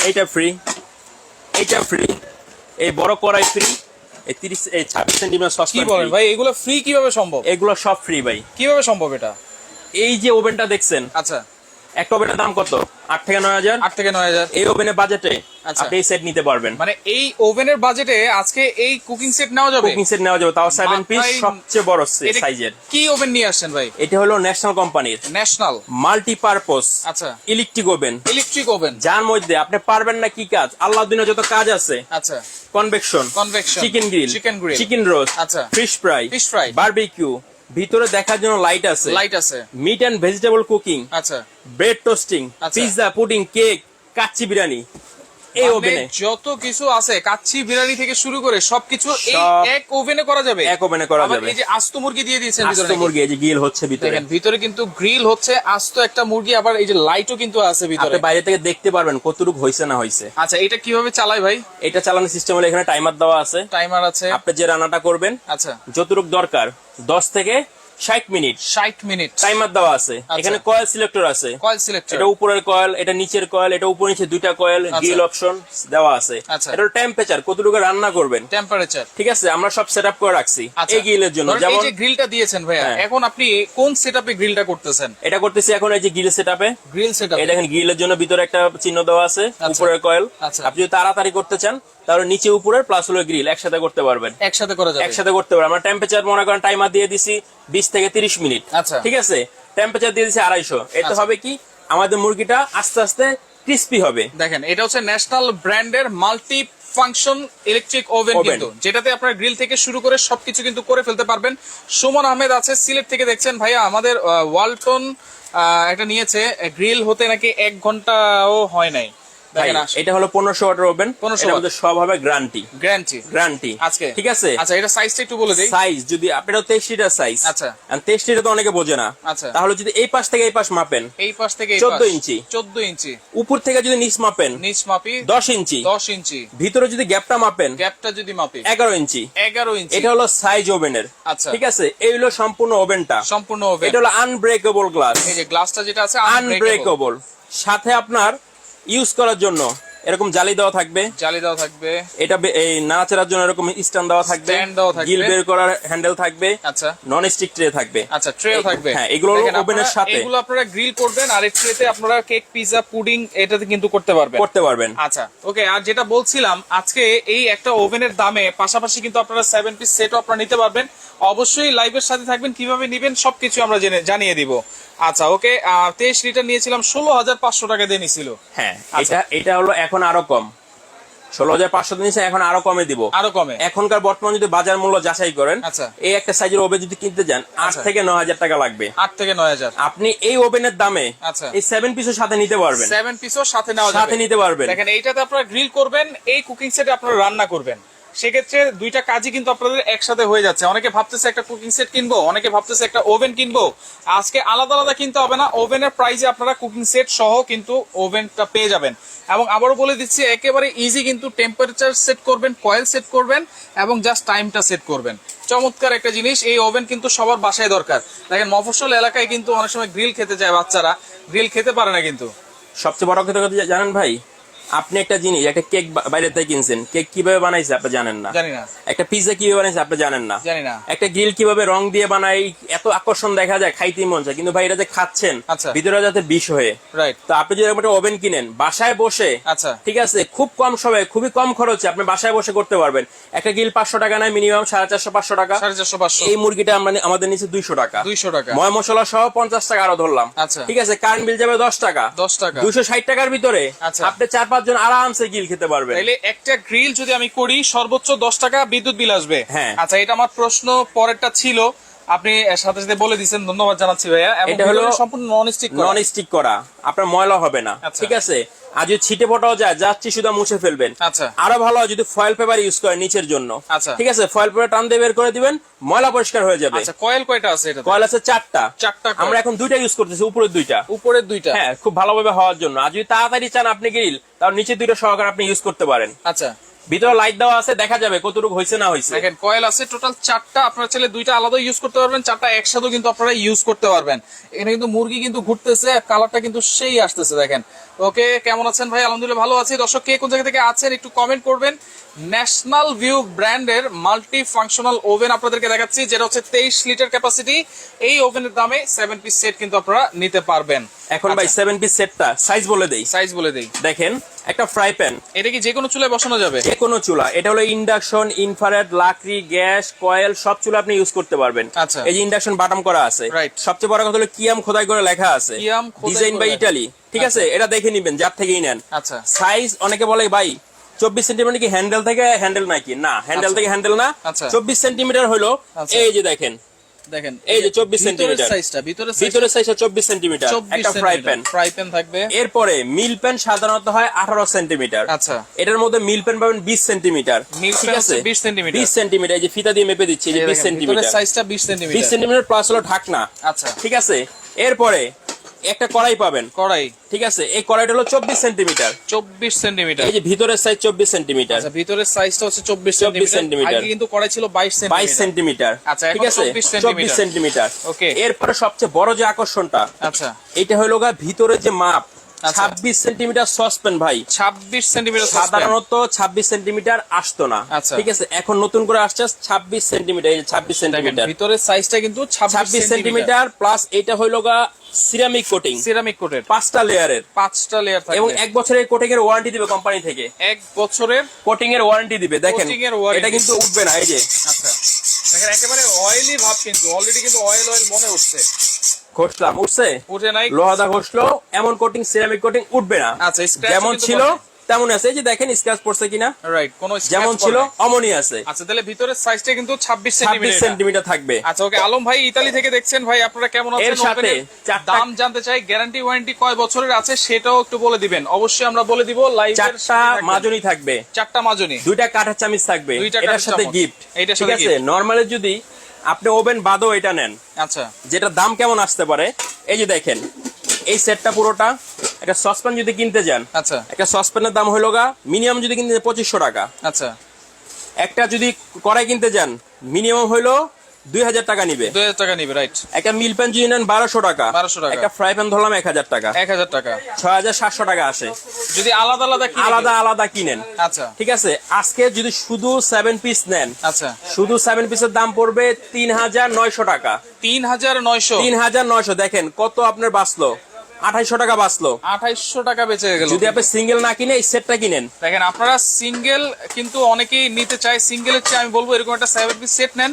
এইটা ফ্রি এইটা ফ্রি এই বড় কড়াই ফ্রি এই তিরিশ এই ছাব্বিশ সেন্টিমিটার কি সসপ্যান বলেন ভাই এগুলো ফ্রি কীভাবে সম্ভব? এগুলো সব ফ্রি ভাই। কীভাবে সম্ভব এটা? এই যে ওভেনটা দেখছেন আচ্ছা। একটা ওভেনের দাম কত? আট থেকে নয় হাজার? আট থেকে নয় হাজার। এই ওভেনের বাজেটে আচ্ছা। আপনি এই সেট নিতে পারবেন। মানে এই ওভেনের বাজেটে আজকে এই কুকিং সেট নেওয়া যাবে? কুকিং সেট নেওয়া যাবে তাও সেভেন পিস সবচেয়ে বড় সাইজের কি ওভেন নিয়ে আসছেন ভাই? এটা হলো ন্যাশনাল কোম্পানির ন্যাশনাল মাল্টি মাল্টিপারপোজ আচ্ছা। ইলেকট্রিক ওভেন ইলেকট্রিক ওভেন যার মধ্যে আপনি পারবেন না কি কাজ আল্লাহ দিনে যত কাজ আছে। আচ্ছা। Convection Convection, chicken grill chicken grill, chicken roast আচ্ছা। Fish fry Fish fry, barbecue ভিতরে দেখার জন্য লাইট আছে। লাইট আছে। মিট এন্ড ভেজিটেবল কুকিং আচ্ছা। Bread toasting. Pizza pudding cake kacchi biryani. এই মানে ওভেনে। যত কিছু আছে কাচ্চি বিরিয়ানি থেকে শুরু করে সবকিছু এই এক ওভেনে করা যাবে? এক ওভেনে করা যাবে। এই যে আস্ত মুরগি দিয়ে দিয়েছেন আস্ত মুরগি এই যে গিল হচ্ছে ভিতরে। ভিতরে কিন্তু গ্রিল হচ্ছে আস্ত একটা মুরগি আবার এই যে লাইটও কিন্তু আছে ভিতরে। আপনি বাইরে থেকে দেখতে পারবেন কতটুকু হয়েছে না হয়েছে আচ্ছা এটা কীভাবে চালাই ভাই? এটা চালানোর সিস্টেম হলো এখানে টাইমার দেওয়া আছে। টাইমার আছে। আপনি যে রান্নাটা করবেন আচ্ছা। যতটুকু দরকার দশ থেকে ষাট মিনিট। ষাট মিনিট। টাইমার দেওয়া আছে। এখানে কয়েল সিলেক্টর আছে। কয়েল সিলেক্টর এটা উপরের কয়েল এটা নিচের কয়েল এটা উপর নিচে দুইটা কয়েল আচ্ছা। গিল অপশন দেওয়া আছে। আচ্ছা। এটা টেম্পারেচার কতটুকু রান্না করবেন। টেম্পারেচার ঠিক আছে? আমরা সব সেট করে রাখছি আচ্ছা। এই গিলের জন্য। ধরেন এই যেমন যে গ্রিলটা দিয়েছেন ভাইয়া হ্যাঁ। এখন আপনি কোন সেটআপে গ্রিলটা করতেছেন? এটা করতেছি এখন এই যে গিল সেটআপে গ্রিল সেটআপ এই দেখেন গ্রিলের জন্য ভিতরে একটা চিহ্ন দেওয়া আছে আচ্ছা। উপরের কয়েল আচ্ছা। আপনি যদি তাড়াতাড়ি করতে চান তাহলে নিচে উপরের প্লাস হলো গ্রিল একসাথে করতে পারবেন। একসাথে করা যাবে। একসাথে করতে পারবেন। আমরা টেম্পারেচার মনে করেন টাইমার দিয়ে দিছি বিশ থেকে তিরিশ মিনিট। আচ্ছা। ঠিক আছে? টেম্পারেচার দিয়ে দিছি আড়াইশো। এতে আচ্ছা। হবে কি? আমাদের মুরগিটা আস্তে আস্তে ক্রিস্পি হবে। দেখেন এটা হচ্ছে ন্যাশনাল ব্র্যান্ডের মাল্টি ফাংশন ইলেকট্রিক ওভেন। কিন্তু যেটাতে আপনার গ্রিল থেকে শুরু করে সবকিছু কিন্তু করে ফেলতে পারবেন। সুমন আহমেদ আছে সিলেট থেকে দেখছেন ভাইয়া আমাদের ওয়ালটন একটা নিয়েছে গ্রিল হতে নাকি এক ঘন্টাও হয় নাই। এটা হলো পনেরোশো ওয়াটের ওভেন। 1500 এটার সব হবে গ্যারান্টি। গ্যারান্টি। গ্যারান্টি। আজকে। ঠিক আছে? আচ্ছা এটা সাইজটা একটু বলে দেই। সাইজ যদি আপনার তেইশ লিটার সাইজ আচ্ছা। তেইশ লিটার তো অনেকে বোঝে না। আচ্ছা। তাহলে যদি এই পাশ থেকে এই পাশ মাপেন এই পাশ থেকে 14 ইঞ্চি। চোদ্দ ইঞ্চি। উপর থেকে যদি নিচ মাপেন নিচ মাপি। দশ ইঞ্চি। দশ ইঞ্চি। ভিতরে যদি গ্যাপটা মাপেন গ্যাপটা যদি মাপি। এগারো ইঞ্চি। এগারো ইঞ্চি। এটা হলো সাইজ ওভেনের। আচ্ছা। ঠিক আছে? এই হলো সম্পূর্ণ ওভেনটা। সম্পূর্ণ ওভেন। এটা হলো আনব্রেকেবল গ্লাস এই যে গ্লাসটা যেটা আছে। আনব্রেকেবল সাথে আপনার ইউজ করার জন্য। এরকম জালি দেওয়া থাকবে। জালি দেওয়া থাকবে। এটা এই নাড়াচাড়ার জন্য এরকম স্ট্যান্ড দেওয়া থাকবে। Stand দেওয়া থাকবে। গিল বের করার হ্যান্ডেল থাকবে। আচ্ছা। নন স্টিক ট্রে থাকবে। আচ্ছা ট্রেও থাকবে। হ্যাঁ, এগুলো ওভেনের সাথে। এগুলো আপনারা গ্রিল করবেন আর এই ট্রেতে আপনারা কেক পিজা পুডিং এটাতে কিন্তু করতে পারবেন। করতে পারবেন। আচ্ছা ওকে আর যেটা বলছিলাম আজকে এই একটা ওভেনের দামে পাশাপাশি কিন্তু আপনারা সেভেন পিস সেটও আপনারা নিতে পারবেন। অবশ্যই লাইভের সাথে থাকবেন কীভাবে নিবেন সবকিছু আমরা জেনে জানিয়ে দিব। আচ্ছা ওকে তেইশ লিটার নিয়েছিলাম ষোলো হাজার পাঁচশো টাকা দিয়ে নিছিল। হ্যাঁ আচ্ছা। এটা এটা হলো এখন আরও কম। ষোলো হাজার পাঁচশো নিচ্ছে এখন আরও কমে দিব। আরও কমে। এখনকার বর্তমান যদি বাজার মূল্য যাচাই করেন আচ্ছা। এই একটা সাইজের ওভেন যদি কিনতে যান আট আচ্ছা। থেকে নয় হাজার টাকা লাগবে। আট থেকে নয় হাজার। আপনি এই ওভেনের দামে আচ্ছা। এই সেভেন পিসের সাথে নিতে পারবেন। সেভেন পিসও সাথে নেওয়া সাথে নিতে পারবেন। দেখেন এইটাতে আপনারা গ্রিল করবেন এই কুকিং সেটে আপনারা রান্না করবেন। সেক্ষেত্রে দুইটা কাজই কিন্তু আপনাদের একসাথে হয়ে যাচ্ছে। অনেকে ভাবতেছে একটা কুকিং সেট কিনবো, অনেকে ভাবতেছে একটা ওভেন কিনবো। আজকে আলাদা আলাদা কিনতে হবে না ওভেনের প্রাইসে আপনারা কুকিং সেট সহ কিন্তু ওভেনটা পেয়ে যাবেন। এবং আবারও বলে দিচ্ছি, একেবারে ইজি কিন্তু টেম্পারেচার সেট করবেন কয়েল সেট করবেন, এবং জাস্ট টাইমটা সেট করবেন। চমৎকার একটা জিনিস, এই ওভেন কিন্তু সবার বাসায় দরকার। দেখেন, মফস্বল এলাকায় কিন্তু অনেক সময় গ্রিল খেতে যায় বাচ্চারা। গ্রিল খেতে পারে না কিন্তু। সবচেয়ে বড় কথা জানেন ভাই? আপনি একটা জিনিস একটা কেক বাইরে থেকে কিনছেন কেক কীভাবে বানাইছে আপনি জানেন না। জানি না। একটা পিজা কীভাবে বানাইছে আপনি জানেন না। জানি না। একটা গ্রিল কীভাবে রং দিয়ে বানাই এত আকর্ষণ দেখা যায় খাইতেই মন চায়। কিন্তু ভাই এটা যে খাচ্ছেন আচ্ছা। ভিতরে যাতে বিষ হয়ে। রাইট তো আপনি যদি একটা ওভেন কিনেন বাসায় বসে আচ্ছা। ঠিক আছে খুব কম সময়ে খুবই কম খরচে আপনি বাসায় বসে করতে পারবেন। একটা গিল পাঁচশো টাকা নেয় মিনিমাম সাড়ে চারশো পাঁচশো টাকা। সাড়ে চারশো পাঁচশো। এই মুরগিটা আমরা আমাদের নিচে দুইশো টাকা। দুইশো টাকা। ময় মশলা সহ পঞ্চাশ টাকা আরও ধরলাম। আচ্ছা। ঠিক আছে কারেন্ট বিল যাবে দশ টাকা। দশ টাকা। দুশো ষাট টাকার ভিতরে আচ্ছা। আপনি চার পাঁচ জন আরামসে গ্রিল খেতে পারবে তাহলে একটা গ্রিল যদি আমি করি সর্বোচ্চ দশ টাকা বিদ্যুৎ বিল আসবে হ্যাঁ। আচ্ছা এটা আমার প্রশ্ন পরেরটা ছিল আপনি সাথে সাথে বলে দিচ্ছেন ধন্যবাদ জানাচ্ছি ভাইয়া। এটা হলো সম্পূর্ণ নন স্টিক নন স্টিক করা। আপনার ময়লা হবে না। আচ্ছা। ঠিক আছে? আর যদি ছিটে ফোটাও যায় যাচ্ছি শুধু মুছে ফেলবেন। আচ্ছা। আরও ভালো হয় যদি ফয়েল পেপার ইউজ করেন নিচের জন্য। আচ্ছা। ঠিক আছে? ফয়েল পেপার টান দিয়ে বের করে দিবেন ময়লা পরিষ্কার হয়ে যাবে। আচ্ছা কয়েল কয়টা আছে এটা কয়েল আছে চারটা। চারটা আমরা এখন দুইটা ইউজ করতেছি উপরের দুইটা। উপরের দুইটা? হ্যাঁ খুব ভালোভাবে হওয়ার জন্য। আর যদি তাড়াতাড়ি চান আপনি গ্রিল তাহলে নিচে দুইটা সহকারে আপনি ইউজ করতে পারেন। আচ্ছা। ভিতরে লাইট দেওয়া আছে, দেখা যাবে কতটুকু হয়েছে না হয়েছে। দেখেন কয়েল আছে টোটাল চারটা আপনারা চাইলে দুইটা আলাদা ইউজ করতে পারবেন, চারটা একসাথে কিন্তু আপনারা ইউজ করতে পারবেন। এখানে কিন্তু মুরগি কিন্তু ঘুরতেছে কালারটা কিন্তু সেই আসতেছে, দেখেন। ওকে কেমন আছেন ভাই? আলহামদুলিল্লাহ ভালো আছি। দর্শক কে কোন জায়গা থেকে আছেন একটু কমেন্ট করবেন। ন্যাশনাল ভিউ ব্র্যান্ডের মাল্টি ফাংশনাল ওভেন আপনাদেরকে দেখাচ্ছি যেটা হচ্ছে তেইশ লিটার ক্যাপাসিটি এই ওভেনের দামে সেভেন পিস সেট কিন্তু আপনারা নিতে পারবেন। এখন ভাই সেভেন পিস সেটটা সাইজ বলে দেই। সাইজ বলে দেই। দেখেন একটা ফ্রাই প্যান এটা কি যে কোনো চুলায় বসানো যাবে? যে কোনো চুলা। এটা হলো ইন্ডাকশন ইনফ্রারেড লাকড়ি গ্যাস কয়েল সব চুলা আপনি ইউজ করতে পারবেন। আচ্ছা। এই যে ইন্ডাকশন বাটাম করা আছে. সবচেয়ে বড় কথা হলো কিয়াম খোদাই করে লেখা আছে। কিয়াম ডিজাইন বাই। ইটালি ঠিক আছে? এটা দেখে নিবেন যার থেকেই নেন। আচ্ছা। সাইজ অনেকে বলে ভাই চব্বিশ সেন্টিমিটার কি হ্যান্ডেল থেকে হ্যান্ডেল নাকি? না হ্যান্ডেল আচ্ছা। থেকে হ্যান্ডেল না। আচ্ছা। চব্বিশ সেন্টিমিটার হলো আচ্ছা। এই যে দেখেন। দেখেন এই যে 24 সেন্টিমিটার। ভিতরের সাইজ চব্বিশ সেন্টিমিটার একটা ফ্রাই প্যান ফ্রাই প্যান থাকবে। এরপরে মিল প্যান সাধারণত হয় আঠারো সেন্টিমিটার আচ্ছা। এটার মধ্যে মিল পাবেন বিশ সেন্টিমিটার ঠিক আছে? হচ্ছে 20 সেন্টিমিটার। বিশ সেন্টিমিটার এই যে ফিতা দিয়ে মেপে দিচ্ছি এই যে বিশ সেন্টিমিটার সাইজটা 20 বিশ সেন্টিমিটার সেন্টিমিটার প্লাস হলো ঢাকনা। আচ্ছা। ঠিক আছে? এরপরে একটা কড়াই পাবেন। কড়াই। ঠিক আছে? এই কড়াইটা হলো চব্বিশ সেন্টিমিটার। 24 সেন্টিমিটার। এই যে ভিতরের সাইজ চব্বিশ সেন্টিমিটার। আচ্ছা ভিতরের সাইজটা হচ্ছে 24 24 সেন্টিমিটার। কিন্তু কড়াই ছিল 22 সেন্টিমিটার বাইশ সেন্টিমিটার। আচ্ছা, ঠিক আছে? 24 সেন্টিমিটার। চব্বিশ সেন্টিমিটার। ওকে। এরপরে সবচেয়ে বড় যে আকর্ষণটা আচ্ছা। এটা হলো গা ভিতরে যে মাপ। ছাব্বিশ সেন্টিমিটার সসপেন ভাই। 26 সেন্টিমিটার সাধারণত ছাব্বিশ সেন্টিমিটার আসতো না। আচ্ছা। ঠিক আছে এখন নতুন করে আসছে ছাব্বিশ সেন্টিমিটার এই ছাব্বিশ সেন্টিমিটার। ভিতরের সাইজটা কিন্তু 26 ছাব্বিশ সেন্টিমিটার। প্লাস এটা হইল গা সিরামিক কোটিং সিরামিক কোটের পাঁচটা লেয়ারের পাঁচটা লেয়ার থাকবে। এবং এক বছরের কোটিং এর ওয়ারেন্টি দিবে কোম্পানি থেকে। এক বছরের কোটিং এর ওয়ারেন্টি দিবে দেখেন। এটা কিন্তু উঠবে না এই যে। আচ্ছা। দেখেন একেবারে অয়েলি ভাব কিন্তু অলরেডি কিন্তু অয়েল অয়েল মনে হচ্ছে ঘষলাম উঠছে? উঠে নাই। লোহাদা ঘষলো এমন কোটিং সিরামিক কোটিং উঠবে না। আচ্ছা, যেমন ছিল তেমন আছে। এই যে দেখেন স্ক্র্যাচ পড়ছে কিনা? রাইট কোন যেমন ছিল অমনই আছে। আচ্ছা তাহলে ভিতরের সাইজটা কিন্তু 26 ছাব্বিশ সেন্টিমিটার সেন্টিমিটার থাকবে। আচ্ছা ওকে আলম ভাই ইতালি থেকে দেখছেন। ভাই আপনারা কেমন আছেন? এর সাথে দাম জানতে চাই গ্যারান্টি ওয়ারেন্টি কয় বছরের আছে সেটাও একটু বলে দিবেন। অবশ্যই আমরা বলে দিব লাইভ চারটা মাজনি থাকবে। চারটা মাজনি। দুইটা কাঠের চামিচ থাকবে। দুইটা এটার কাঠের সাথে গিফট এইটার ঠিক সাথে আছে? gift। নরমালি যদি আপনি ওভেন বাদও এটা নেন। আচ্ছা। যেটা দাম কেমন আসতে পারে এই যে দেখেন এই সেটটা পুরোটা একটা সসপ্যান যদি কিনতে যান আচ্ছা। একটা সসপ্যানের দাম হলো গা মিনিমাম যদি কিনতে পঁচিশশো টাকা। আচ্ছা। একটা যদি কড়াই কিনতে যান মিনিমাম হইল দুই হাজার টাকা নিবে। দুই হাজার টাকা নিবে রাইট একটা মিল প্যান যদি নেন বারোশো টাকা। 1200 টাকা। একটা ফ্রাই প্যান ধরলাম এক হাজার টাকা। এক হাজার টাকা। ছয় হাজার সাতশো টাকা আসে। যদি আলাদা আলাদা আলাদা আলাদা কিনেন। আচ্ছা। ঠিক আছে? আজকে যদি শুধু সেভেন পিস নেন আচ্ছা। শুধু সেভেন পিসের দাম পড়বে তিন হাজার নয়শো টাকা। তিন হাজার নয়শো। তিন হাজার নয়শো। দেখেন কত আপনার বাঁচলো? আঠাইশো টাকা বাঁচলো। আঠাইশশো টাকা বেঁচে গেল। যদি আপনি সিঙ্গেল না কিনে এই সেটটা কিনেন। দেখেন আপনারা সিঙ্গেল কিন্তু অনেকেই নিতে চায়। সিঙ্গেলের চেয়ে আমি বলব এরকম একটা সেভেন পিস সেট নেন।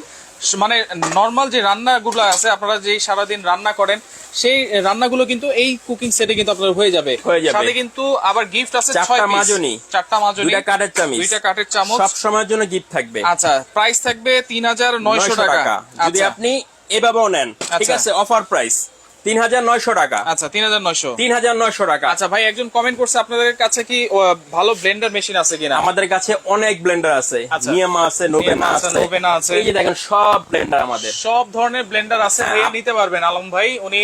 মানে নর্মাল যে রান্নাগুলো আছে আপনারা যে সারাদিন রান্না করেন সেই রান্নাগুলো কিন্তু এই কুকিং সেটে কিন্তু আপনার হয়ে যাবে। সাথে কিন্তু আবার গিফট আছে চারটা মাজনি। চারটা মাজনি। দুইটা কাঠের চামচ। দুইটা কাঠের চামচ। সব সময়ের জন্য গিফট থাকবে। আচ্ছা প্রাইস থাকবে তিন হাজার নয়শো টাকা। যদি আচ্ছা। আপনি এভাবেও নেন ঠিক আচ্ছা। আছে অফার প্রাইস তিন হাজার নয়শো টাকা। আচ্ছা তিন হাজার নয়শো। তিন হাজার নয়শো টাকা। আচ্ছা ভাই একজন কমেন্ট করছে আপনাদের কাছে কি ভালো ব্লেন্ডার মেশিন আছে কিনা? আমাদের কাছে অনেক ব্লেন্ডার আছে। আচ্ছা। নিয়ামা আছে নোবেনা আছে, নোবেনা আছে। এই যে দেখেন সব ব্লেন্ডার আমাদের। সব ধরনের ব্লেন্ডার আছে হ্যাঁ, ভাইয়া নিতে পারবেন। আলম ভাই উনি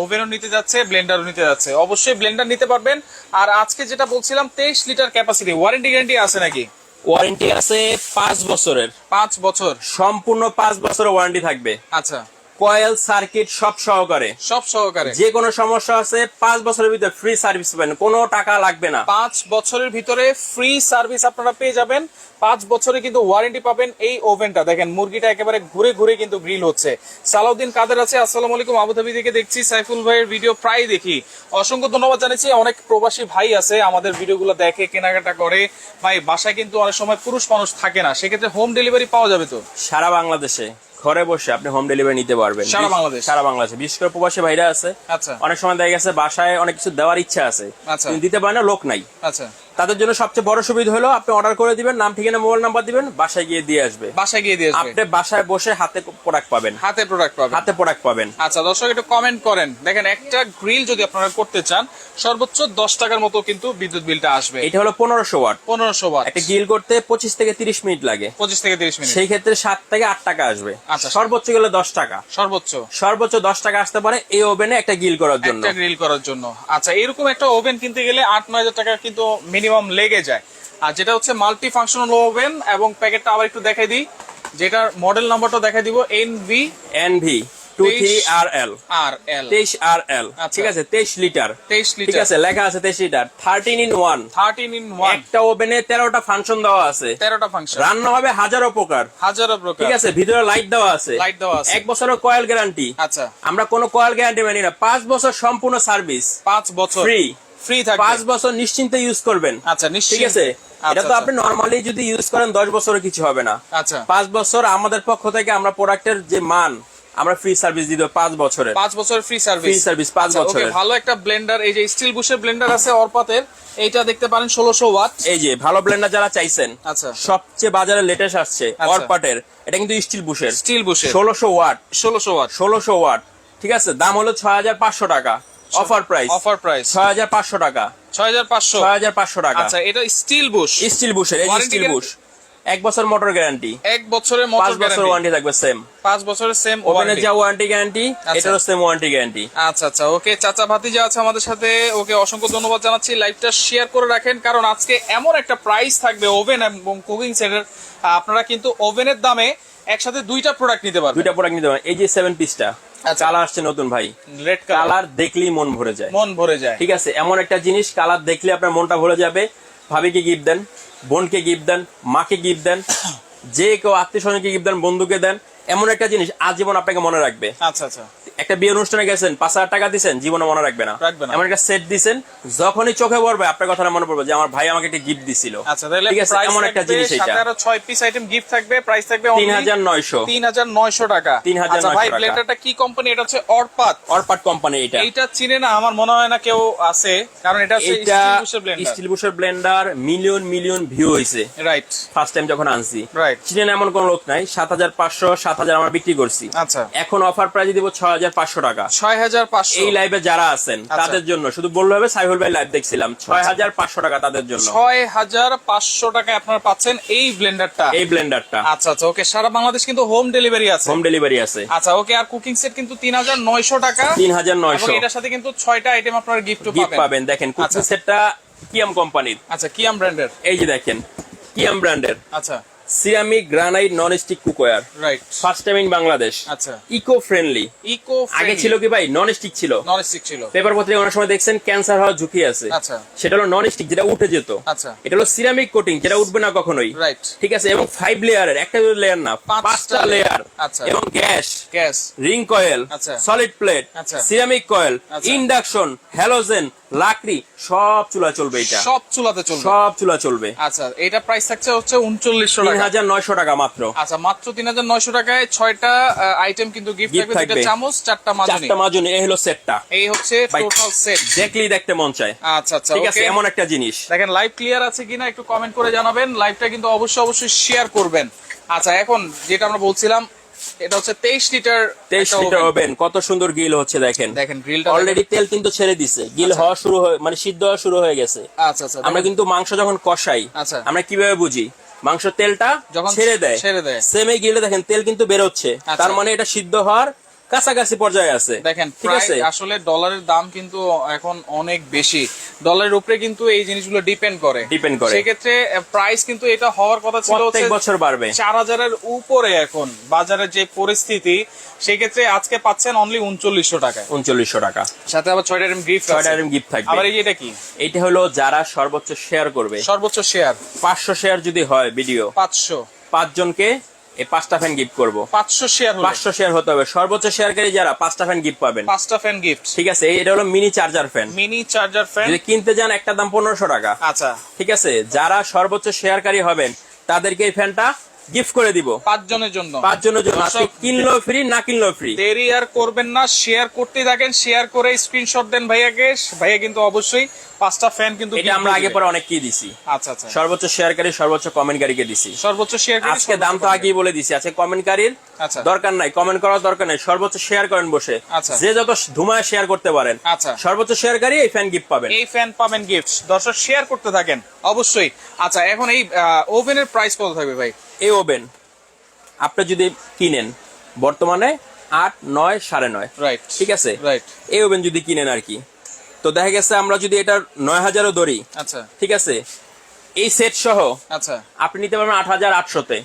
ওভেনও নিতে যাচ্ছে ব্লেন্ডারও নিতে যাচ্ছে। অবশ্যই ব্লেন্ডার নিতে পারবেন। আর আজকে যেটা বলছিলাম তেইশ লিটার ক্যাপাসিটি ওয়ারেন্টি গ্যারান্টি আছে নাকি? ওয়ারেন্টি আছে পাঁচ বছরের। পাঁচ বছর। সম্পূর্ণ পাঁচ বছরের ওয়ারেন্টি থাকবে। আচ্ছা। কয়েল সার্কিট সব সহকারে। সব সহকারে। যে কোনো সমস্যা আছে পাঁচ বছরের ভিতরে ফ্রি সার্ভিস পাবেন। কোনো টাকা লাগবে না। পাঁচ বছরের ভিতরে ফ্রি সার্ভিস আপনারা পেয়ে যাবেন। পাঁচ বছরে কিন্তু ওয়ারেন্টি পাবেন এই ওভেনটা দেখেন মুরগিটা একেবারে ঘুরে ঘুরে কিন্তু গ্রিল হচ্ছে। সালাউদ্দিন কাদের আছে? আসসালামু আলাইকুম আবুধাবি থেকে দেখছি। সাইফুল ভাইয়ের ভিডিও প্রায় দেখি। অসংখ্য ধন্যবাদ জানাচ্ছি। অনেক প্রবাসী ভাই আছে আমাদের ভিডিওগুলো দেখে কেনাকাটা করে। ভাই বাসায় কিন্তু অনেক সময় পুরুষ মানুষ থাকে না। সেক্ষেত্রে হোম ডেলিভারি পাওয়া যাবে তো? সারা বাংলাদেশে। ঘরে বসে আপনি হোম ডেলিভারি নিতে পারবেন। সারা বাংলাদেশ? সারা বাংলাদেশে। বিশেষ করে প্রবাসী ভাইরা আছে। আচ্ছা। অনেক সময় দেখা গেছে বাসায় অনেক কিছু দেওয়ার ইচ্ছা আছে। আচ্ছা। দিতে পারে না লোক নাই। আচ্ছা। তাদের জন্য সবচেয়ে বড় সুবিধা হলো আপনি অর্ডার করে দিবেন নাম ঠিকানা মোবাইল নাম্বার দিবেন বাসায় গিয়ে দিয়ে আসবে। বাসায় গিয়ে দিয়ে আসবে। আপনি বাসায় বসে হাতে প্রোডাক্ট পাবেন। হাতে প্রোডাক্ট পাবেন। হাতে প্রোডাক্ট পাবেন। আচ্ছা দর্শক একটু কমেন্ট করেন। দেখেন একটা গ্রিল যদি আপনারা করতে চান সর্বোচ্চ দশ টাকার মতো কিন্তু বিদ্যুৎ বিলটা আসবে। এটা হলো পনেরোশো ওয়াট। পনেরোশো ওয়াট। একটা গিল করতে পঁচিশ থেকে তিরিশ মিনিট লাগে। পঁচিশ থেকে তিরিশ মিনিট। সেই ক্ষেত্রে সাত থেকে আট টাকা আসবে। আচ্ছা। সর্বোচ্চ গেলে দশ টাকা। সর্বোচ্চ। সর্বোচ্চ দশ টাকা আসতে পারে এই ওভেনে একটা গিল করার জন্য। একটা গ্রিল করার জন্য। আচ্ছা এরকম একটা ওভেন কিনতে গেলে আট নয় হাজার টাকা কিন্তু মিনিমাম লেগে যায়। আর যেটা হচ্ছে মাল্টি ফাংশনাল ওভেন এবং প্যাকেটটা আবার একটু দেখাই দিই। যেটার মডেল নাম্বারটা দেখাই দিব N V NV two three R L R L তেইশ আর এল। ঠিক আছে তেইশ লিটার। ঠিক আছে লেখা আছে তেইশ litre thirteen in one thirteen in one একটা ওভেনে তেরোটা ফাংশন দেওয়া আছে। তেরোটা ফাংশন রান্না হবে হাজারো প্রকার। হাজারো প্রকার। ঠিক আছে ভিতরে লাইট দেওয়া আছে। লাইট দেওয়া আছে। এক বছরের কয়েল গ্যারান্টি আচ্ছা। আমরা কোনো কয়েল গ্যারান্টি মানি না। পাঁচ বছর সম্পূর্ণ সার্ভিস পাঁচ বছর। ফ্রি ফ্রি থাকবে। পাঁচ বছর নিশ্চিন্তে ইউজ করবেন। আচ্ছা ঠিক আছে? এটা আচ্ছা, তো আচ্ছা। আপনি নর্মালি যদি ইউজ করেন দশ বছরে কিছু হবে না। আচ্ছা। পাঁচ বছর আমাদের পক্ষ থেকে আমরা প্রোডাক্টের যে মান আমরা ফ্রি সার্ভিস দিতে পাঁচ বছরের। পাঁচ বছর ফ্রি সার্ভিস ফ্রি সার্ভিস পাঁচ ওকে বছরের। ভালো একটা ব্লেন্ডার এই যে স্টিল বুশের ব্লেন্ডার আছে অরপাতের এইটা দেখতে পারেন ষোলোশো ওয়াট এই যে ভালো ব্লেন্ডার যারা চাইছেন আচ্ছা। সবচেয়ে বাজারে লেটেস্ট আসছে আচ্ছা। অরপাটের এটা কিন্তু স্টিল বুশের স্টিল বুশের ষোলোশো ওয়াট ষোলোশো ওয়াট ষোলোশো ওয়াট ঠিক আছে? দাম হলো ছয় হাজার পাঁচশো টাকা। অফার প্রাইস অফার প্রাইস ছয় হাজার পাঁচশো টাকা। ছয় হাজার পাঁচশো? ছয় হাজার পাঁচশো টাকা। আচ্ছা এটা স্টিল বুশ স্টিল বুশের এই স্টিল বুশ এক বছর মোটর গ্যারান্টি এক বছরের মোটর বছর ওয়ারেন্টি থাকবে সেম পাঁচ বছরের সেম ওভেনের যা ওয়ারেন্টি গ্যারান্টি আচ্ছা। এটারও সেম ওয়ারেন্টি গ্যারান্টি আচ্ছা আচ্ছা ওকে চাচা ভাতিজা আছে আমাদের সাথে। ওকে অসংখ্য ধন্যবাদ জানাচ্ছি। লাইভটা শেয়ার করে রাখেন কারণ আজকে এমন একটা প্রাইস থাকবে ওভেন এবং কুকিং সেটের আপনারা কিন্তু ওভেনের দামে একসাথে দুইটা প্রোডাক্ট নিতে পারবেন। দুইটা প্রোডাক্ট নিতে পারেন এই যে সেভেন পিসটা। কালার আসছে নতুন ভাই। রেড কালার কালার দেখলেই মন ভরে যায়। মন ভরে যায়। ঠিক আছে এমন একটা জিনিস কালার দেখলে আপনার মনটা ভরে যাবে। ভাবিকে গিফট দেন বোনকে গিফট দেন মাকে গিফট দেন যে কেউ আত্মীয় স্বজনকে গিফট দেন বন্ধুকে দেন এমন একটা জিনিস আজীবন আপনাকে মনে রাখবে। আচ্ছা আচ্ছা। একটা বিয়ে অনুষ্ঠানে গেছেন পাঁচ হাজার টাকা দিচ্ছেন জীবনে মনে রাখবে না। এমন একটা সেট দিছেন যখনই চোখে পড়বে আপনার কথাটা মনে পড়বে যে আমার ভাই আমাকে একটা গিফট দিছিল। আচ্ছা তাহলে ঠিক আছে এমন একটা জিনিস এটা সাথে আরও ছয় পিস আইটেম গিফট থাকবে প্রাইস থাকবে তিন হাজার নয়শো। তিন হাজার নয়শো টাকা। 3,900 আচ্ছা ভাই টাকা। কি কোম্পানি এটা হচ্ছে অরপাত অরপাট কোম্পানি এটা এইটা চিনে না আমার মনে হয় না কেউ আছে কারণ এটা এটা স্টিল ব্লেন্ডার স্টিল বুশের ব্লেন্ডার মিলিয়ন মিলিয়ন ভিউ হয়েছে রাইট ফার্স্ট টাইম যখন আনছি। রাইট চিনেন এমন কোন লোক নাই সাত হাজার পাঁচশো সাত হাজার আমরা বিক্রি করছি। আচ্ছা। এখন অফার প্রাইস দিব ছয় হাজার পাঁচশো টাকা। ছয় হাজার পাঁচশো। এই লাইভে যারা আছেন আচ্ছা। তাদের জন্য শুধু বললে হবে সাইফুল ভাই লাইভ দেখছিলাম ছয় হাজার পাঁচশো টাকা তাদের জন্য। ছয় হাজার পাঁচশো টাকায় আপনারা পাচ্ছেন এই ব্লেন্ডারটা এই ব্লেন্ডারটা আচ্ছা আচ্ছা ওকে সারা বাংলাদেশ কিন্তু হোম ডেলিভারি আছে। হোম ডেলিভারি আছে। আচ্ছা ওকে আর কুকিং সেট কিন্তু তিন হাজার নয়শো টাকা। তিন হাজার নয়শো। এটার সাথে কিন্তু ছয়টা আইটেম আপনারা গিফট পাবেন। দেখেন কুকিং আচ্ছা। সেটটা কিয়াম কোম্পানির আচ্ছা কিয়াম ব্র্যান্ডের এই যে দেখেন কিয়াম ব্র্যান্ডের আচ্ছা। Ceramic granite non stick cookware right first time in Bangladesh আচ্ছা। ইকো ফ্রেন্ডলি ইকো আগে ছিল কি ভাই? নন স্টিক ছিল। নন স্টিক ছিল। পেপার পত্রিকা অনেক সময় দেখছেন ক্যান্সার হওয়ার ঝুঁকি আছে। আচ্ছা। সেটা হলো নন স্টিক যেটা উঠে যেত। আচ্ছা। এটা হলো সিরামিক কোটিং যেটা উঠবে না কখনোই। রাইট ঠিক আছে? এবং ফাইভ লেয়ারের একটা লেয়ার না পাঁচটা লেয়ার আচ্ছা। এবং গ্যাস। গ্যাস। রিং কয়েল আচ্ছা। সলিড প্লেট আচ্ছা। Ceramic coil. ইন্ডাকশন হ্যালোজেন লাকড়ি সব চুলা চলবে এটা। সব চুলাতে চলবে? সব চুলা চলবে। আচ্ছা এটা প্রাইস থাকছে হচ্ছে উনচল্লিশশো তিন হাজার নয়শো টাকা মাত্র। আচ্ছা মাত্র তিন হাজার নয়শো টাকায় ছয়টা আইটেম কিন্তু গিফট থাকবে দুইটা চামচ চারটা মাজনি। চারটা মাজুনি এই হলো সেটটা এই হচ্ছে টোটাল সেট দেখলেই দেখতে মন চায়। আচ্ছা আচ্ছা ঠিক আছে এমন একটা জিনিস। দেখেন লাইভ ক্লিয়ার আছে কিনা একটু কমেন্ট করে জানাবেন। লাইভটা কিন্তু অবশ্যই অবশ্যই শেয়ার করবেন। আচ্ছা এখন যেটা আমরা বলছিলাম এটা হচ্ছে তেইশ লিটার তেইশ একটা লিটার ওভেন কত সুন্দর গ্রিল হচ্ছে দেখেন। দেখেন গ্রিলটা অলরেডি তেল কিন্তু ছেড়ে দিছে। গিল আচ্ছা। হওয়া শুরু হয়ে মানে সিদ্ধ হওয়া শুরু হয়ে গেছে। আচ্ছা আচ্ছা আমরা কিন্তু মাংস যখন কষাই আচ্ছা। আমরা কীভাবে বুঝি? মাংস তেলটা যখন ছেড়ে দেয়। ছেড়ে দেয়। সেমে গিলে দেখেন তেল কিন্তু বেরোচ্ছে। হচ্ছে তার মানে এটা সিদ্ধ হওয়ার কাছাকাছি পর্যায়ে আছে। দেখেন ঠিক আছে? আসলে ডলারের দাম কিন্তু এখন অনেক বেশি। ডলারের উপরে কিন্তু এই জিনিসগুলো ডিপেন্ড করে। Depend করে। সেক্ষেত্রে প্রাইস কিন্তু এটা হওয়ার কথা ছিল প্রত্যেক বছর বাড়বে। চার হাজারের উপরে এখন বাজারের যে পরিস্থিতি সেক্ষেত্রে আজকে পাচ্ছেন অনলি উনচল্লিশশো টাকায়। উনচল্লিশশো টাকা। সাথে আবার ছয়টা এরকম গিফট ছয়টা এরকম গিফট থাকবে। আবার এটা কি? এইটা হলো যারা সর্বোচ্চ শেয়ার করবে। সর্বোচ্চ শেয়ার পাঁচশো শেয়ার যদি হয় ভিডিও পাঁচশো। পাঁচজনকে এই পাঁচটা ফ্যান গিফট করব। পাঁচশো শেয়ার পাঁচশো শেয়ার হতে হবে। সর্বোচ্চ শেয়ারকারী যারা পাঁচটা ফ্যান গিফট পাবেন। পাঁচটা ফ্যান গিফট ঠিক আছে এটা হলো mini charger fan mini charger fan যদি কিনতে যান একটা দাম পনেরোশো টাকা। আচ্ছা। ঠিক আছে যারা সর্বোচ্চ শেয়ারকারী হবেন তাদেরকে এই ফ্যানটা গিফট করে দিব। পাঁচজনের জন্য। পাঁচজনের জন্য। দর্শক, ফ্রি না কিনলেও ফ্রি দেরি আর করবেন না। শেয়ার করতে থাকেন শেয়ার করে স্ক্রিনশট দেন ভাইয়াকে। ভাইয়া কিন্তু অবশ্যই পাঁচটা ফ্যান কিন্তু এটা আমরা আগে পরে অনেক কি দিছি। আচ্ছা আচ্ছা। সর্বোচ্চ শেয়ারকারী সর্বোচ্চ কমেন্টকারীকে দিছি। সর্বোচ্চ শেয়ার আজকে দাম তো আগেই বলে দিছি আজকে কমেন্টকারীর আচ্ছা। দরকার নাই কমেন্ট করার দরকার নাই সর্বোচ্চ শেয়ার করেন বসে। আচ্ছা। যে যত ধুমায় শেয়ার করতে পারেন আচ্ছা। সর্বোচ্চ শেয়ারকারী এই ফ্যান গিফট পাবেন। এই ফ্যান পাবেন গিফট দর্শক শেয়ার করতে থাকেন অবশ্যই। আচ্ছা এখন এই ওভেনের প্রাইস কত থাকবে ভাই? এই ওভেন আপনি যদি কিনেন বর্তমানে আট নয় সাড়ে নয়। রাইট ঠিক আছে? রাইট এই ওভেন যদি কিনেন আর কি তো দেখা গেছে আমরা যদি এটা নয় হাজারও ধরি আচ্ছা। ঠিক আছে? এই সেট সহ আচ্ছা। আপনি নিতে পারবেন আট হাজার আটশোতে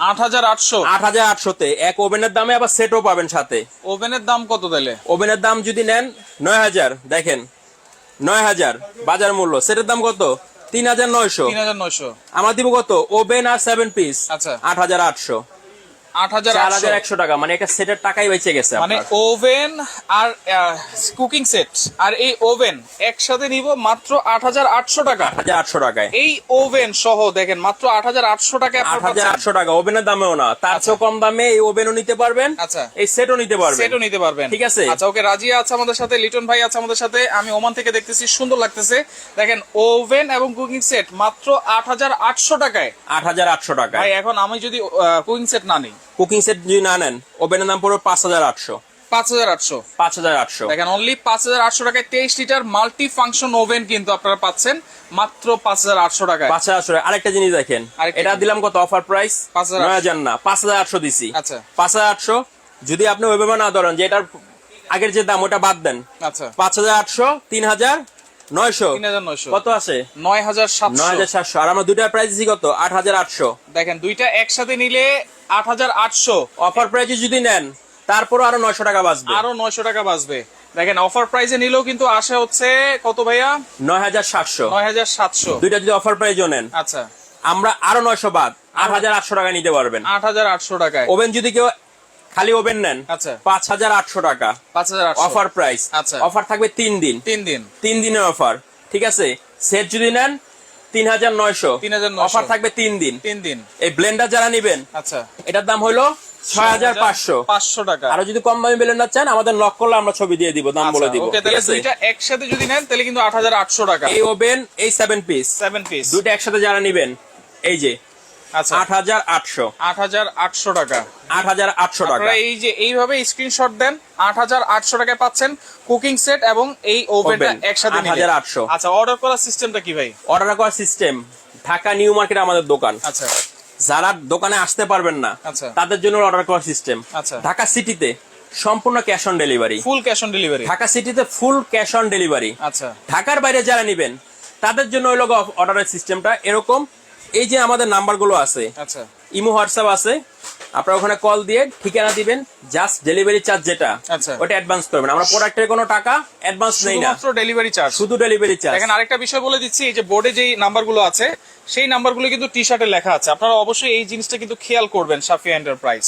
আট হাজার আটশো? আট হাজার আটশোতে এক ওভেনের দামে আবার সেটও পাবেন সাথে। ওভেনের দাম কত দিলে ওভেনের দাম যদি নেন নয় হাজার দেখেন। নয় হাজার বাজার মূল্য। সেটের দাম কত? তিন হাজার নয়শো। তিন হাজার নয়শো। আমরা দিব কত? ওভেন আর সেভেন পিস আচ্ছা। আট হাজার আটশো। আট হাজার চার আটশো হাজার একশো টাকা মানে একটা সেটের টাকাই বেঁচে গেছে মানে ওভেন আর কুকিং সেট। আর এই ওভেন একসাথে নিব মাত্র আট হাজার আটশো টাকা। হাজার আটশো টাকায়। এই ওভেন সহ দেখেন মাত্র আট হাজার আটশো টাকায় আট আপনারা হাজার পাচ্ছেন। আটশো টাকা ওভেনের দামেও না। তার চেয়েও কম দামে এই ওভেনও নিতে পারবেন আচ্ছা। এই সেটও নিতে পারবেন। সেটও নিতে পারবেন। ঠিক আছে। আচ্ছা ওকে রাজিয়া আছে আমাদের সাথে লিটন ভাই আছে আমাদের সাথে। আমি ওমান থেকে দেখতেছি সুন্দর লাগতেছে। দেখেন ওভেন এবং কুকিং সেট মাত্র আট হাজার আটশো টাকায়। আট হাজার আটশো টাকা ভাই এখন আমি যদি কুকিং সেট না নিই কুকিং সেট যদি না নেন ওভেনের দাম পড়বে পাঁচ হাজার আটশো পাঁচ হাজার আটশো পাঁচ হাজার আটশো দেখেন অনলি পাঁচ হাজার আটশো টাকায় তেইশ লিটার মাল্টি ফাংশন ওভেন কিন্তু আপনারা পাচ্ছেন মাত্র পাঁচ হাজার আটশো টাকায় পাঁচ হাজার আটশো আরেকটা জিনিস দেখেন এটা দিলাম কত অফার প্রাইস 5,800 নয় হাজার না পাঁচ হাজার আটশো দিছি আচ্ছা। পাঁচ হাজার আটশো যদি আপনি ওইভাবে না ধরেন যে এটার আগের যে দাম ওটা বাদ দেন আচ্ছা পাঁচ হাজার আটশো তিন হাজার নয়শো। কত আছে? নয় হাজার নয় হাজার সাতশো। আর আমরা দুইটার প্রাইস দিচ্ছি কত? আট হাজার আটশো। দেখেন দুইটা একসাথে নিলে আট হাজার আটশো। অফার প্রাইসে যদি নেন তারপরও আরও নয়শো টাকা বাঁচবে। আরও নয়শো টাকা বাঁচবে। দেখেন অফার প্রাইসে নিলেও কিন্তু আসে হচ্ছে কত ভাইয়া? নয় হাজার সাতশো। নয় হাজার সাতশো। দুইটা যদি অফার প্রাইজও নেন আচ্ছা। আমরা আরও নয়শো বাদ আট হাজার আটশো টাকা নিতে পারবেন। আট হাজার আটশো টাকায়। ওভেন যদি কেউ খালি ওভেন নেন। আচ্ছা। পাঁচ হাজার আটশো টাকা। পাঁচ হাজার আটশো। Offer price. আচ্ছা। অফার থাকবে তিন দিন। তিন দিন। তিন দিনের অফার। ঠিক আছে? সেট যদি নেন তিন হাজার নয়শো। 3,900 অফার থাকবে তিন দিন। তিন দিন। এই ব্লেন্ডার যারা নিবেন আচ্ছা। এটার দাম হলো ছয় হাজার পাঁচশো। পাঁচশো টাকা। আরও যদি কম দামি ব্লেন্ডার চান আমাদের নক করলে আমরা ছবি দিয়ে দিব দাম বলে আচ্ছা, দিব ঠিক আছে? দুইটা একসাথে যদি নেন তাহলে কিন্তু আট হাজার আটশো টাকা। এই ওভেন এই সেভেন পিস। Seven piece. দুইটা একসাথে যারা নিবেন এই যে আট হাজার আটশো। আট হাজার আটশো টাকা। আট হাজার আটশো টাকা। এই যে এইভাবে স্ক্রিনশট দেন আট হাজার আটশো টাকায় পাচ্ছেন কুকিং সেট এবং এই ওভেনটা। 8,800 আচ্ছা অর্ডার করার সিস্টেমটা কি ভাই? অর্ডার করার সিস্টেম ঢাকা নিউ মার্কেট আমাদের দোকান। আচ্ছা। যারা দোকানে আসতে পারবেন না আচ্ছা। তাদের জন্য অর্ডার করার সিস্টেম আচ্ছা। ঢাকা সিটিতে সম্পূর্ণ cash on delivery full cash on delivery Dhaka সিটিতে ফুল ক্যাশ অন ডেলিভারি আচ্ছা। ঢাকার বাইরে যারা নিবেন তাদের জন্য ওই লোক অর্ডারের সিস্টেমটা এরকম এই যে আমাদের নাম্বারগুলো আছে আচ্ছা। ইমো হোয়াটসঅ্যাপ আছে আপনারা ওখানে কল দিয়ে ঠিকানা দিবেন জাস্ট ডেলিভারি চার্জ যেটা আচ্ছা। ওটা অ্যাডভান্স করবেন। আমরা প্রোডাক্টের কোনো টাকা অ্যাডভান্স নেই না। শুধুমাত্র ডেলিভারি চার্জ শুধু ডেলিভারি চার্জ দেখেন আরেকটা বিষয় বলে দিচ্ছি এই যে বোর্ডে যেই নাম্বারগুলো আছে সেই নাম্বারগুলো কিন্তু টি শার্টে লেখা আছে। আপনারা অবশ্যই এই জিনিসটা কিন্তু খেয়াল করবেন সাফিয়া এন্টারপ্রাইজ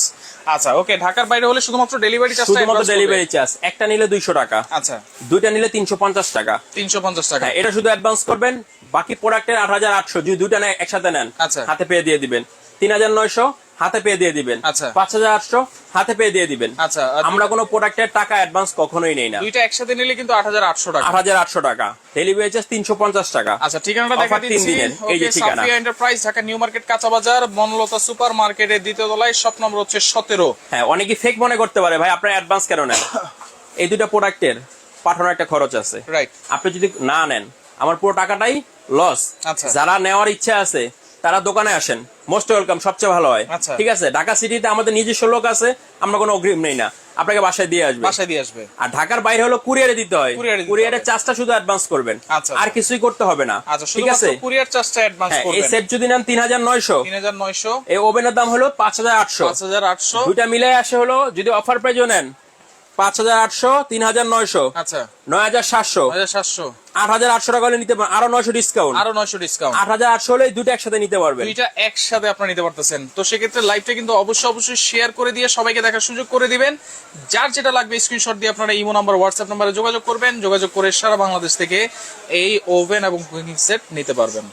আচ্ছা ওকে ঢাকার বাইরে হলে শুধুমাত্র ডেলিভারি চার্জ শুধুমাত্র ডেলিভারি চার্জ একটা নিলে দুইশো টাকা। আচ্ছা। দুইটা নিলে তিনশো পঞ্চাশ টাকা। তিনশো পঞ্চাশ টাকা। হ্যাঁ এটা শুধু অ্যাডভান্স করবেন। বাকি প্রোডাক্টের আট হাজার আটশো যদি দুইটা নেয় একসাথে নেন। আচ্ছা। হাতে পেয়ে দিয়ে দিবেন। তিন হাজার নয়শো হাতে পেয়ে দিয়ে দিবেন। আচ্ছা। পাঁচ হাজার আটশো হাতে পেয়ে দিয়ে দিবেন। আচ্ছা আমরা কোনো প্রোডাক্টের টাকা অ্যাডভান্স কখনোই নেই না। দুইটা একসাথে নিলে কিন্তু আট হাজার আটশো টাকা। আট হাজার আটশো টাকা। ডেলিভারি চার্জ তিনশো পঞ্চাশ টাকা। আচ্ছা ঠিকানাটা দেখা তিন দিনের। এই যে ঠিকানা। এন্টারপ্রাইজ ঢাকা নিউ মার্কেট কাঁচা বাজার বনলতা সুপার মার্কেটের দ্বিতীয় তলায় শপ নম্বর হচ্ছে সতেরো। হ্যাঁ অনেকে ফেক মনে করতে পারে ভাই আপনার অ্যাডভান্স কেন নেন? এই দুইটা প্রোডাক্টের পাঠানোর একটা খরচ আছে। রাইট আপনি যদি না নেন আমার পুরো টাকাটাই লস আচ্ছা। যারা নেওয়ার ইচ্ছা আছে তারা দোকানে আসেন। মোস্ট ওয়েলকাম সবচেয়ে ভালো হয়। আচ্ছা। ঠিক আছে? ঢাকা সিটিতে আমাদের নিজস্ব লোক আছে আমরা কোনো অগ্রিম নেই না। আপনাকে বাসায় দিয়ে আসবে। বাসায় দিয়ে আসবে। আর ঢাকার বাইরে হলো কুরিয়ারে দিতে হয়। কুরিয়ারে কুরিয়ারের চার্জটা শুধু অ্যাডভান্স করবেন। আচ্ছা। আর কিছুই করতে হবে না। আচ্ছা ঠিক আছে? কুরিয়ার চার্জটা অ্যাডভান্স হ্যাঁ এই সেট যদি নেন তিন হাজার নয়শো। তিন হাজার নয়শো। এই ওভেনের দাম হলো পাঁচ হাজার আটশো। পাঁচ হাজার আটশো। দুইটা মিলে আসে হলো যদি অফার প্রাইজও নেন পাঁচ হাজার আটশো তিন হাজার নয়শো। আচ্ছা। নয় হাজার সাতশো। হাজার সাতশো। আট হাজার আটশো টাকা হলে নিতে আরও নয়শো ডিসকাউন্ট আরও নয়শো ডিসকাউন্ট আট হাজার আটশো হলে দুটো একসাথে নিতে পারবেন। দুইটা একসাথে আপনারা নিতে পারতেছেন। তো সেক্ষেত্রে লাইভটা কিন্তু অবশ্যই অবশ্যই শেয়ার করে দিয়ে সবাইকে দেখার সুযোগ করে দিবেন। যার যেটা লাগবে স্ক্রিনশট দিয়ে আপনারা ইমো নাম্বার হোয়াটসঅ্যাপ নাম্বারে যোগাযোগ করবেন। যোগাযোগ করে সারা বাংলাদেশ থেকে এই ওভেন এবং কুকিং সেট নিতে পারবেন।